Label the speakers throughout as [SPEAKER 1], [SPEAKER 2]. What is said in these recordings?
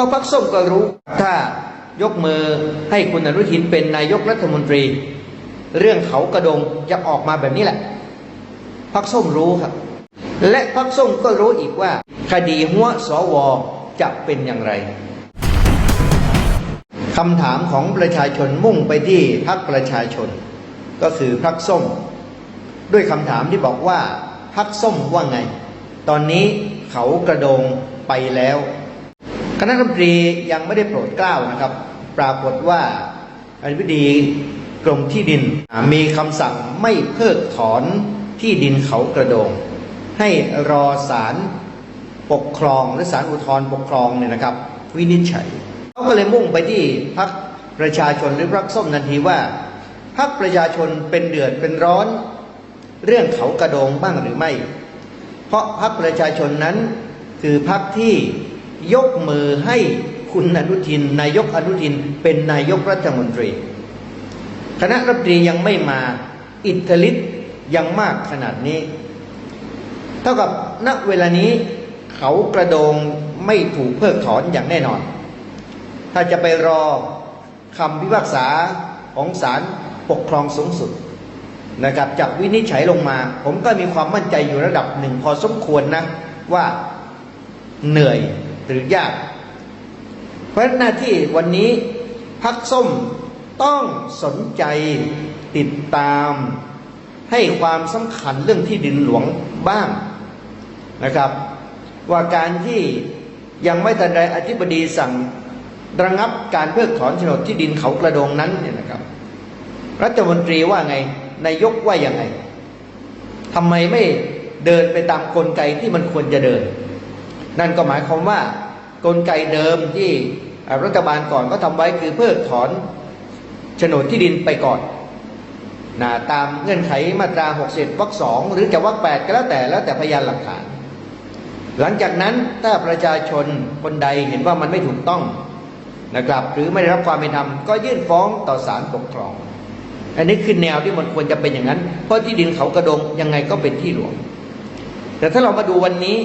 [SPEAKER 1] อพักส้มก็รู้ ถ้ายกมือให้คุณอนุทินเป็นนายกรัฐมนตรี เรื่องเขากระดงจะออกมาแบบนี้แหละ พักส้มรู้ครับ และพักส้มก็รู้อีกว่า คดีหัวสวจะเป็นอย่างไรคำถามของประชาชนมุ่งไปที่พักประชาชน ก็คือพักส้ม ด้วยคำถามที่บอกว่าพักส้มว่าไง ตอนนี้เขากระโดงไปแล้ว คณะรัฐมนตรียังไม่ได้โปรดเกล้านะครับ ปรากฏว่าอธิบดีกรมที่ดินมีคำสั่งไม่เพิกถอนที่ดินเขากระโดง ให้รอศาลปกครองหรือศาลอุทธรณ์ปกครองเนี่ยนะครับ วินิจฉัยเขาก็เลยมุ่งไปที่พักประชาชนหรือพรรคส้มทันทีว่าพักประชาชนเป็นเดือดเป็นร้อน เรื่องเขากระโดงบ้างหรือไม่ เพราะพรรคประชาชนนั้นคือพรรคที่ ยกมือให้คุณอนุทิน นายกอนุทินเป็นนายกรัฐมนตรี คณะรัฐมนตรียังไม่มาอิทธิฤทธิ์ยังมากขนาดนี้ เท่ากับณเวลานี้เขากระโดงไม่ถูกเพิกถอนอย่างแน่นอน ถ้าจะไปรอคำพิพากษาของศาลปกครองสูงสุดนะครับจากวินิจฉัยลงมา ผมก็มีความมั่นใจอยู่ระดับหนึ่งพอสมควรนะว่าเหนื่อย หรือยาก เพราะหน้าที่วันนี้พักส้มต้องสนใจติดตามให้ความสำคัญเรื่องที่ดินหลวงบ้างนะครับ ว่าการที่ยังไม่ทันใดอธิบดีสั่งระงับการเพิกถอนโฉนดที่ดินเขากระโดงนั้นเนี่ยนะครับ รัฐมนตรีว่าไงนายกว่ายังไงทำไมไม่เดินไปตามกลไกที่มันควรจะเดิน นั่นก็หมายความว่ากลไกเดิมที่รัฐบาลก่อนก็ทำไว้คือเพิกถอนโฉนดที่ดินไปก่อนนะตามเงื่อนไขมาตรา60วรรคสองหรือจะวรรคแปดก็แล้วแต่แล้วแต่พยานหลักฐาน หลังจากนั้นถ้าประชาชนคนใดเห็นว่ามันไม่ถูกต้องนะครับ หรือไม่ได้รับความเป็นธรรมก็ยื่นฟ้องต่อศาลปกครอง อันนี้คือแนวที่มันควรจะเป็นอย่างนั้น เพราะที่ดินเขากระดงยังไงก็เป็นที่หลวง แต่ถ้าเรามาดูวันนี้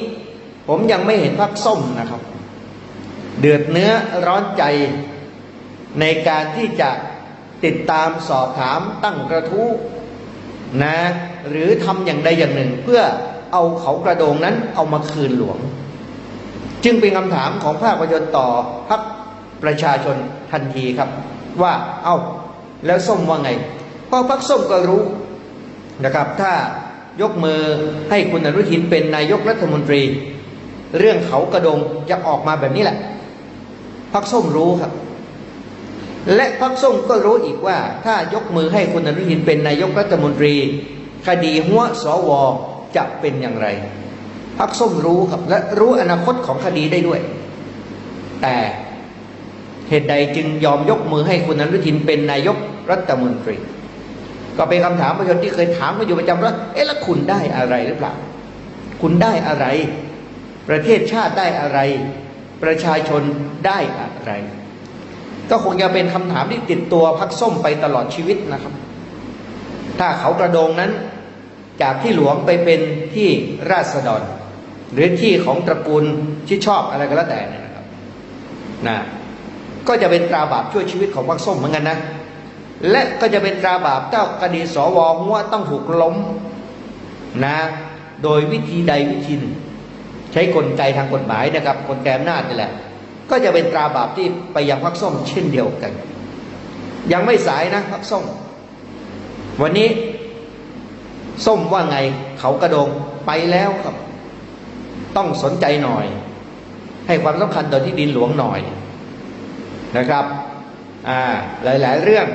[SPEAKER 1] ผมยังไม่เห็นพักส้มนะครับ เดือดเนื้อร้อนใจในการที่จะติดตามสอบถามตั้งกระทู้นะ หรือทำอย่างใดอย่างหนึ่ง เพื่อเอาเขากระโดงนั้นเอามาคืนหลวง จึงเป็นคำถามของภาคประชาชนต่อพักประชาชนทันทีครับ ว่าเอา้าแล้วส้มว่าไงเพราะพักส้มก็รู้นะครับ ถ้ายกมือให้คุณอนุทินเป็นนายกรัฐมนตรี เรื่องเขากระดงจะออกมาแบบนี้แหละ พักส้มรู้ครับ และพักส้มก็รู้อีกว่า ถ้ายกมือให้คุณอนุทินเป็นนายกรัฐมนตรี คดีหัวสวจะเป็นอย่างไร พักส้มรู้ครับ และรู้อนาคตของคดีได้ด้วย แต่เหตุใดจึงยอมยกมือให้คุณอนุทินเป็นนายกรัฐมนตรี ก็เป็นคำถามประชาชนที่เคยถามมาอยู่ประจำว่าเอ๊ะแล้วคุณได้อะไรหรือเปล่า คุณได้อะไร ประเทศชาติได้อะไร ประชาชนได้อะไร ก็คงจะเป็นคำถามที่ติดตัวพักส้มไปตลอดชีวิตนะครับ ถ้าเขากระโดงนั้นจากที่หลวงไปเป็นที่ราษฎร หรือที่ของตระกูลที่ชอบอะไรก็แล้วแต่เนี่ยนะครับนะก็จะเป็นตราบาปช่วยชีวิตของพรรคส้มเหมือนกันนะ และก็จะเป็นตราบาปเจ้าคดีสวหัวต้องถูกล้มนะ โดยวิธีใดวิธีหนึ่ง ใช้กลไกทางกฎหมายนะครับกลไกอำนาจนี่แหละ ก็จะเป็นตราบาปที่ไปยังพรรคส้มเช่นเดียวกัน ยังไม่สายนะพรรคส้ม วันนี้ส้มว่าไงเขากระโดงไปแล้วครับ ต้องสนใจหน่อย ให้ความสำคัญต่อที่ดินหลวงหน่อยนะครับอ่าหลาย ๆ เรื่อง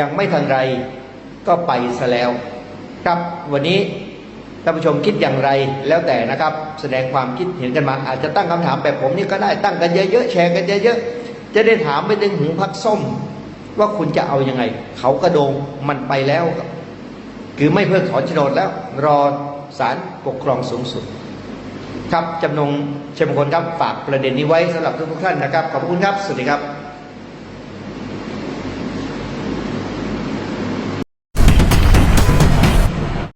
[SPEAKER 1] ยังไม่ทันไรก็ไปซะแล้ว ครับวันนี้ ท่านผู้ชมคิดอย่างไรแล้วแต่นะครับ แสดงความคิดเห็นกันมาอาจจะตั้งคำถามแบบผมนี่ก็ได้ตั้งกันเยอะๆแชร์กันเยอะๆจะได้ถามไปถึงหูพักส้ม ว่าคุณจะเอาอยัางไง เขากระโดงมันไปแล้วครับคือไม่เพิกถอนโฉนดแล้ว รอศาลปกครองสูงสุด ครับจำนงเชมงคลครับฝากประเด็นนี้ไว้สำหรับทุกท่านนะครับขอบคุณครับสวัสดีครับ